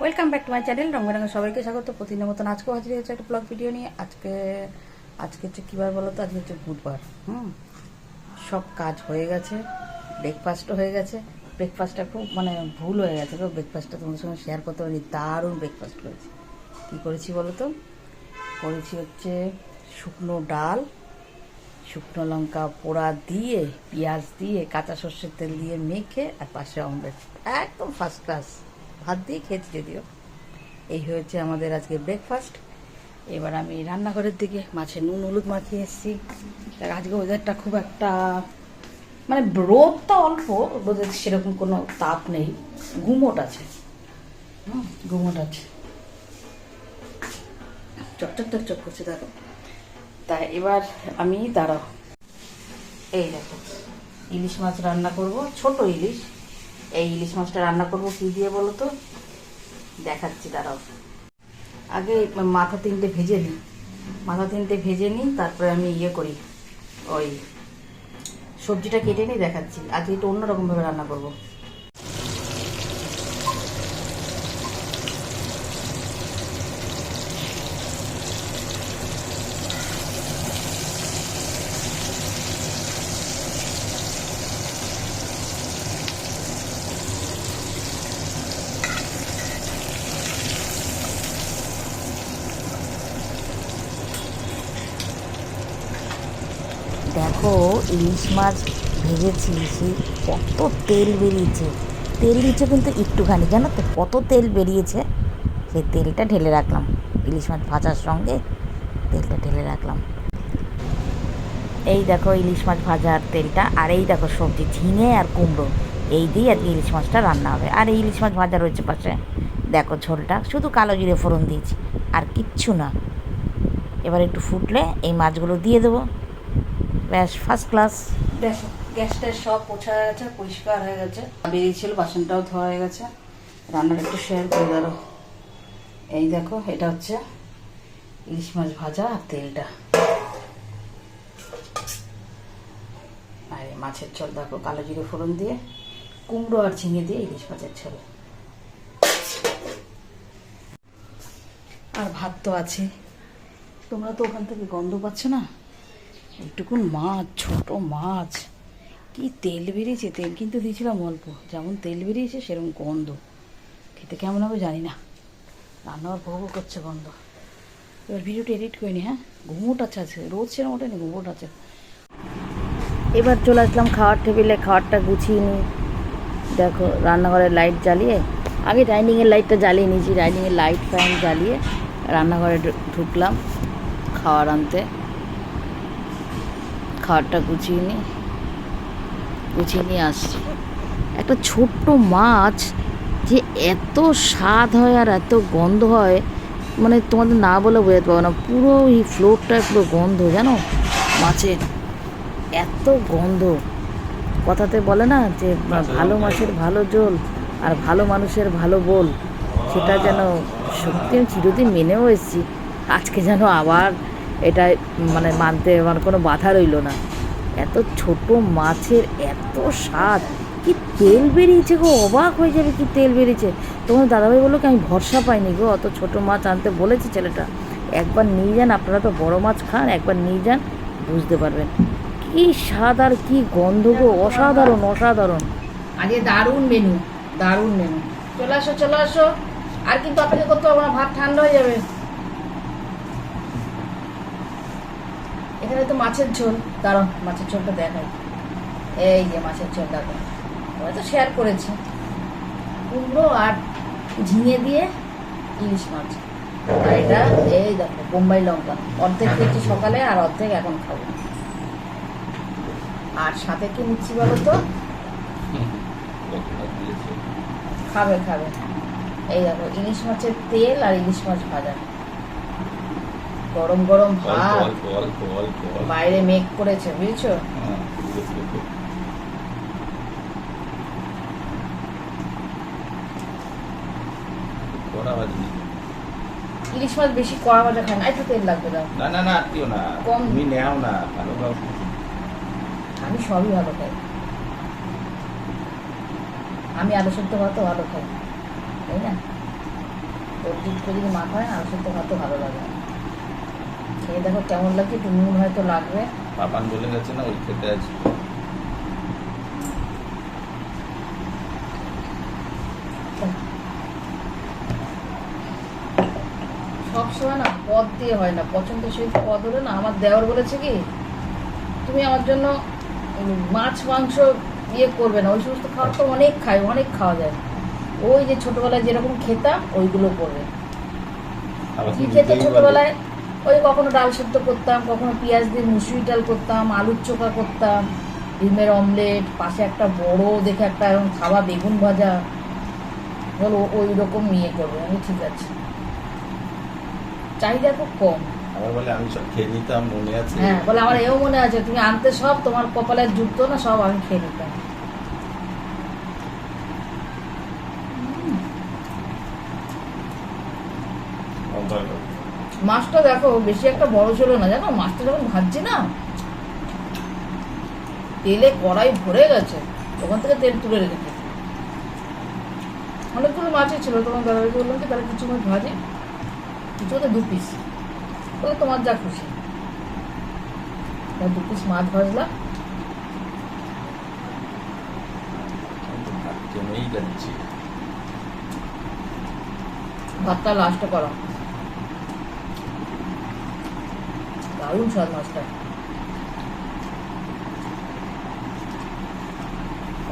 Welcome back to my channel রঙবেরঙে সবাইকে স্বাগত। প্রতিদিনের মতন আজকেও হাজির হয়েছে একটা ব্লগ ভিডিও নিয়ে। আজকে আজকে হচ্ছে কী বার বলো তো আজকে হচ্ছে বুধবার, হুম? সব কাজ হয়ে গেছে ব্রেকফাস্টও হয়ে গেছে। ব্রেকফাস্টটা খুব মানে ভুল হয়ে গেছে গো। ব্রেকফাস্টটা তোমাদের সঙ্গে শেয়ার করতে পারিনি, দারুণ ব্রেকফাস্ট করেছি। কী করেছি বলো তো করেছি হচ্ছে শুকনো ডাল, শুকনো লঙ্কা পোড়া দিয়ে, পেঁয়াজ দিয়ে, কাঁচা সর্ষের তেল দিয়ে মেখে, আর পাশে অমলেট একদম ফার্স্ট ক্লাস ভাত দিয়ে খেয়েছি যদিও। এই হয়েছে আমাদের আজকে ব্রেকফাস্ট এবার আমি রান্নাঘরের দিকে মাছের নুন, হলুদ মাখিয়ে এসেছি। তার আজকে ওয়েদারটা খুব একটা মানে রোদটা অল্প রোদের সেরকম কোনো তাপ নেই। ঘুমোট আছে। হুম, ঘুমোট আছে। চকচক চকচক করছে, দেখো। তা এবার আমি, দাঁড়াও। এই দেখো, ইলিশ মাছ রান্না করব, ছোট ইলিশ। এই ইলিশ মাছটা রান্না করব, কি দিয়ে বলো তো? দেখাচ্ছি, দাঁড়াও। আগে মাথা তিনটে ভেজে নিই। মাথা তিনটে ভেজে নিই, তারপরে আমি ইয়ে করি। ওই সবজিটা কেটে নিই, দেখাচ্ছি। আজকে একটু অন্যরকমভাবে রান্না করব দেখো ইলিশ মাছ ভেজেছি সে কত তেল বেরিয়েছে। তেল দিচ্ছে কিন্তু একটুখানি, জানো তো? কত তেল বেরিয়েছে? সেই তেলটা ঢেলে রাখলাম। ইলিশ মাছ ভাজার সঙ্গে তেলটা ঢেলে রাখলাম। এই দেখো ইলিশ মাছ ভাজার তেলটা, আর এই দেখো সবজি, ঝিঙে আর কুমড়ো। এই দিয়ে আজকে ইলিশ মাছটা রান্না হবে। আর এই ইলিশ মাছ ভাজা রয়েছে পাশে। দেখো ঝোলটা, শুধু কালো জিরে ফোড়ন দিয়েছি, আর কিচ্ছু না। এবার একটু ফুটলে এই মাছগুলো দিয়ে দেবো। ব্যাস ফার্স্ট ক্লাস দেখো গ্যাসটা সব পোছা গেছে, পরিষ্কার হয়ে গেছে। বেরিয়েছিল, বাসনটাও ধোয়া হয়ে গেছে। রান্নাটা একটু শেয়ার করে দাঁড়ো এই দেখো, এটা হচ্ছে ইলিশ মাছ ভাজা আর তেলটা। আর, মাছের ঝোল, দেখো, কালো জিরে ফোড়ন দিয়ে, কুমড়ো আর ঝিঙে দিয়ে ইলিশ মাছের ঝোল। আর ভাত তো আছে তোমরা তো ওখান থেকে গন্ধ পাচ্ছ না? একটুকুন মাছ, ছোট মাছ। কি তেল বেরিয়েছে? তেল কিন্তু দিয়েছিলাম অল্প। যেমন তেল বেরিয়েছে, সেরকম গন্ধ। খেতে কেমন হবে জানি না। রান্নার ভোগও করছে গন্ধ। এবার ভিডিওটা এডিট করে নি হ্যাঁ? ঘুমোট আছে আছে রোজ সেরকম ওঠেনি, ঘুমোট আছে। এবার চলে আসলাম খাওয়ার টেবিলে। খাওয়ারটা গুছিয়ে নিই। দেখো, রান্নাঘরের লাইট জ্বালিয়ে। আগে ডাইনিংয়ের লাইটটা জ্বালিয়ে নিয়েছি। ডাইনিংয়ের লাইট ফ্যান জ্বালিয়ে রান্নাঘরে ঢুকলাম। খাওয়ার আনতে। খাওয়ারটা গুছিয়ে নিই গুছিয়ে নিয়ে আসছি। একটা ছোট্ট মাছ যে এত স্বাদ হয় আর এত গন্ধ হয় মানে তোমাদের না বলে বোঝাতে পারব না। পুরো এই ফ্লোরটায় পুরো গন্ধ জানো? মাছের এত গন্ধ। কথাতে বলে না যে ভালো মাছের ভালো জল আর ভালো মানুষের ভালো বল। সেটা যেন সত্যি আমি চিরদিন মেনেও এসেছি। আজকে যেন আবার এটা মানে মানতে আমার কোনো বাধা রইল না। এত ছোট মাছের এত স্বাদ, কি তেল বেরিয়েছে গো, অবাক হয়ে যাবে কি তেল বেরিয়েছে। তোমার দাদাভাই বলল কি, আমি ভরসা পাইনি গো, অত ছোট মাছ আনতে বলেছে ছেলেটা। একবার নিয়ে যান, আপনারা তো বড় মাছ খান, একবার নিয়ে যান, বুঝতে পারবেন। কি স্বাদ আর কি গন্ধ গো, অসাধারণ অসাধারণ। আজকে দারুণ মেনু দারুণ মেনু চলে আসো চলে আসো। আর কিন্তু অপেক্ষা করতে পারব ভাত ঠান্ডা হয়ে যাবে। এখানে তো মাছের ঝোল। দাঁড়াও, মাছের ঝোলটা দেখাই। এই যে মাছের ঝোল দেখো ওরা তো শেয়ার করেছি। কুমড়ো আর ঝিঙে দিয়ে ইলিশ মাছ। আর এটা, এই দেখো, বোম্বাই লঙ্কা। অর্ধেক খেয়েছি সকালে আর অর্ধেক এখন খাব। আর সাথে কি নিচ্ছি বলো তো? খাবে খাবে। এই দেখো, ইলিশ মাছের তেল আর ইলিশ মাছ ভাজা। গরম গরম ভাত। অল্প অল্প অল্প অল্প। বাইরে মেঘ করেছে বুঝছ? হ্যাঁ। ইলিশ মাছ বেশি কড়া ভাজা খায় না একটু তেল লাগবে দাও। না না না আত্মীয় না। কম। তুমি নেও না ভালো খাও। আমি সবই ভালো খাই। আমি আলু সেদ্ধ ভাতও ভালো খাই তাই না? সবজি যদি মাখা হয় আলু সেদ্ধ ভাতও ভালো লাগে। খেয়ে দেখো কেমন লাগে একটু নুন হয়তো লাগবে। পাপান বলে গেছে না ওই খেতে আছে। সবসময় না পদ দিয়ে হয় না পছন্দের সহিত পদ হলে না আমার দেওয়ার বলেছে কি তুমি আমার জন্য মাছ মাংস ইয়ে করবে না ওই সমস্ত খাবার তো অনেক খাই অনেক খাওয়া যায়। ওই যে ছোটবেলায় যেরকম খেতাম ওইগুলো করবে। কি খেতে ছোটবেলায়? ওই কখনো ডাল সেদ্ধ করতাম কখনো পেঁয়াজ দিয়ে মুসুরি ডাল করতাম আলুর চোখা করতাম ডিমের অমলেট পাশে একটা বড় দেখে একটা এরকম খাওয়া বেগুন ভাজা। বলো ওই রকম ইয়ে করবে আমি ঠিক আছে। চাহিদা খুব কম। আবার বলে আমি সব খেয়ে নিতাম মনে আছে। হ্যাঁ বলে আমার এও মনে আছে তুমি আনতে সব তোমার কপালে জুটতো না সব আমি খেয়ে নিতাম ও ভালো। মাছটা দেখো বেশি একটা বড় ছিল না জানো? মাছটা যখন ভাজছি না তেলে কড়াই ভরে গেছে ওখান থেকে তেল তুলে রেখেছি। অনেকগুলো মাছই ছিল তখন দাদাকে বললাম কি তাহলে কিছু মাছ ভাজি কিছু তো দু পিস বলে তোমার যা খুশি। দু পিস মাছ ভাজলাম। ভাতটা লাস্টে করা। দারুণ স্বাদ মাছটা।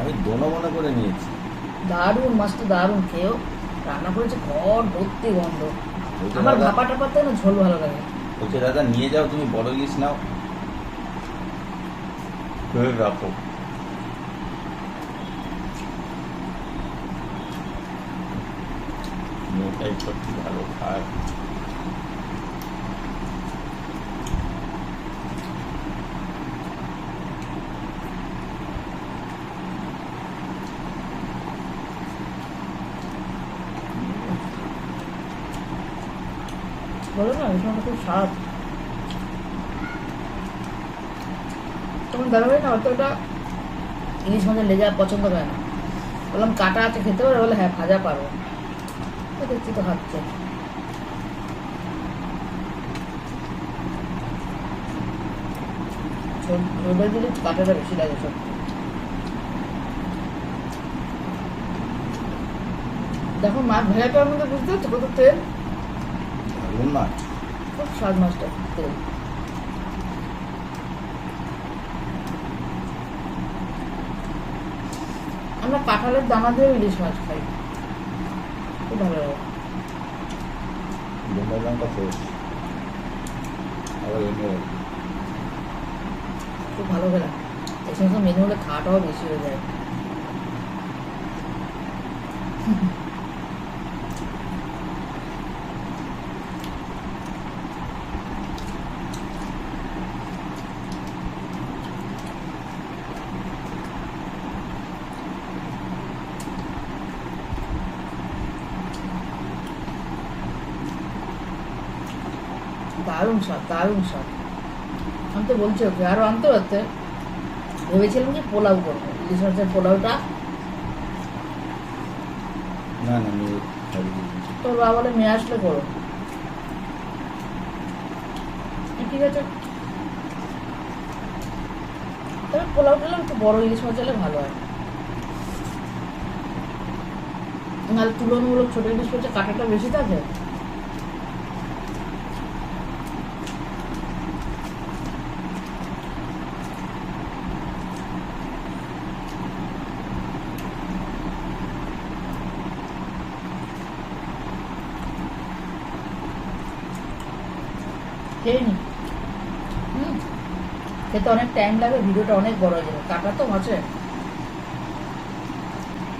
আমি দোনো মনে করে নিয়েছি। দারুণ মাছটা দারুণ খেয়েও রান্না করেছে ঘর ভর্তি গন্ধ। আমার ভাপা টাপাতে না ঝোল ভালো লাগে। বলছে দাদা নিয়ে যাও তুমি বড় ইলিশ নাও। রাখো। সত্যি ভালো খায়। বলো না, এই সময় খুব স্বাদ তখন দাদাভাই না ওটা ইলিশ মাছের লেজা পছন্দ করে না। বললাম, কাটা আছে, খেতে পারো? বলে হ্যাঁ ভাজা পারো। দেখছি তো খাচ্ছে। ছোট দিলে কাটাটা বেশি লাগে সব। দেখো মাছ ভেজাটার মধ্যে বুঝতে পারছ কত তেল? দারুণ মাছ খুব স্বাদ মাছটা আমরা কাঁঠালের দানা দিয়ে ইলিশ মাছ খাই। খুব ভালো লাগে। বোম্বাই লঙ্কা ফ্রেশ আবার এমনি খুব ভালো লাগে এই সমস্ত মেনু হলে খাওয়াটাও বেশি হয়ে যায়। দারুণ স্বাদ দারুণ স্বাদ। আমি তো বলছি ওকে আরও আনতে পারতে। ভেবেছিলাম যে পোলাও করব। ইলিশ মাছের পোলাওটা না না। তোর বাবা বলে মেয়ে আসলে করো। ঠিক আছে। তবে পোলাও টোলাও একটু বড় ইলিশ মাছ হলে ভালো হয়। নাহলে তুলনামূলক ছোট ইলিশ মাছের কাঁটাটা বেশি থাকে। খেয়ে নি? হুম। খেতে অনেক টাইম লাগে ভিডিওটা অনেক বড় হয়ে যাবে। কাটা তো মাছে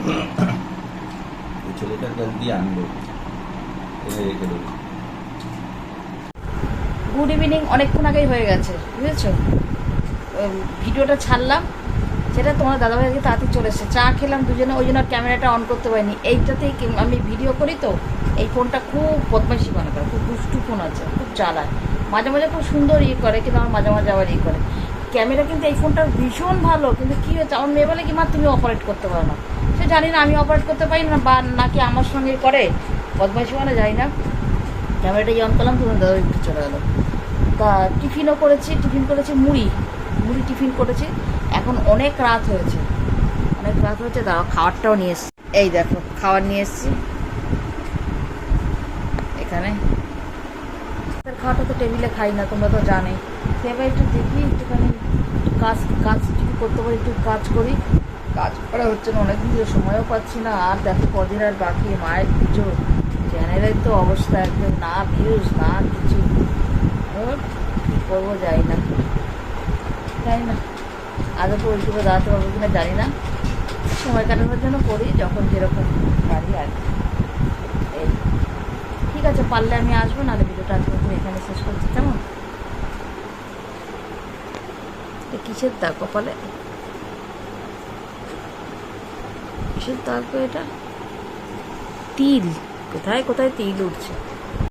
ছেলেটার কাছ আনব রেখে দেবো। গুড ইভিনিং অনেকক্ষণ আগেই হয়ে গেছে বুঝেছ? ভিডিওটা ছাড়লাম। সেটা তোমার দাদাভাই আজকে তাড়াতাড়ি চলে এসেছে। চা খেলাম দুজনে ওই জন্য ক্যামেরাটা অন করতে পারিনি। এইটাতেই আমি ভিডিও করি তো এই ফোনটা খুব বদমাইশি মনে করে খুব দুষ্টু ফোন আছে খুব চালায়। মাঝে মাঝে খুব সুন্দর ইয়ে করে, কিন্তু আমার মাঝে মাঝে আবার ইয়ে করে। ক্যামেরা কিন্তু এই ফোনটা ভীষণ ভালো, কিন্তু কী হচ্ছে আমার মেয়ে বলে কি, মা, তুমি অপারেট করতে পারো না। সে জানি না, আমি অপারেট করতে পারি না, বা নাকি আমার সঙ্গে করে? বদমাইশি মানে যাই না। ক্যামেরাটা অন করলাম, তখন দাদা একটু চলে গেলো। তা টিফিনও করেছি, টিফিন করেছি মুড়ি মুড়ি টিফিন করেছি। এখন অনেক রাত হয়েছে, অনেক রাত হয়েছে দাঁড়াও খাবারটাও নিয়ে এসছি। এই দেখো, খাবার নিয়ে এসছি। এখানে রাতের খাওয়াটা তো টেবিলে খাই না, তোমরা তো জানে এবার একটু দেখি, একটুখানি কাজ কাজ যদি করতে পারি, একটু কাজ করি। কাজ করা হচ্ছে না, অনেকদিন ধরে সময়ও পাচ্ছি না, আর দেখো কদিন আর বাকি, মায়ের পুজো। চ্যানেলের তো অবস্থা একদম, না ভিউজ, না কিছু। কী করব যাই না। তাই না। আগে তো ওইটুকু দাঁড়াতে পারব কিনা জানি না। সময় কাটানোর জন্য করি, যখন যেরকম পারি আর কি। ঠিক আছে, পারলে আমি আসব, নাহলে ভিডিওটা আজকে এখানে শেষ করছি, কেমন? কিসের দাগ কপালে? কিসের দাগ এটা? তিল, কোথায় কোথায় তিল উঠছে?